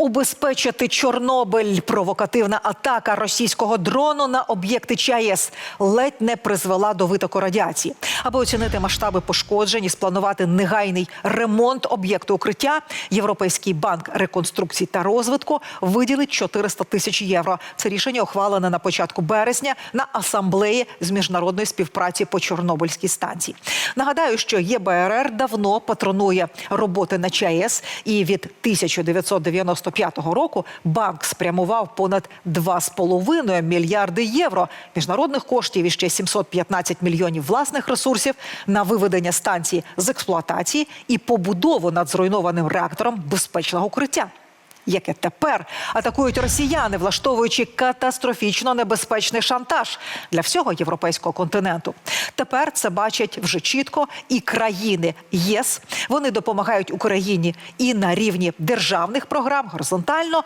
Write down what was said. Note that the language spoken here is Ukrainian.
Убезпечити Чорнобиль. Провокативна атака російського дрону на об'єкти ЧАЕС ледь не призвела до витоку радіації. Аби оцінити масштаби пошкоджень і спланувати негайний ремонт об'єкту укриття, Європейський банк реконструкції та розвитку виділить 400 тисяч євро. Це рішення ухвалене на початку березня на асамблеї з міжнародної співпраці по Чорнобильській станції. Нагадаю, що ЄБРР давно патронує роботи на ЧАЕС, і від 1995 року банк спрямував понад 2,5 мільярди євро міжнародних коштів і ще 715 мільйонів власних ресурсів на виведення станції з експлуатації і побудову над зруйнованим реактором безпечного укриття. Яке тепер атакують росіяни, влаштовуючи катастрофічно небезпечний шантаж для всього європейського континенту. Тепер це бачать вже чітко і країни ЄС. Вони допомагають Україні і на рівні державних програм горизонтально,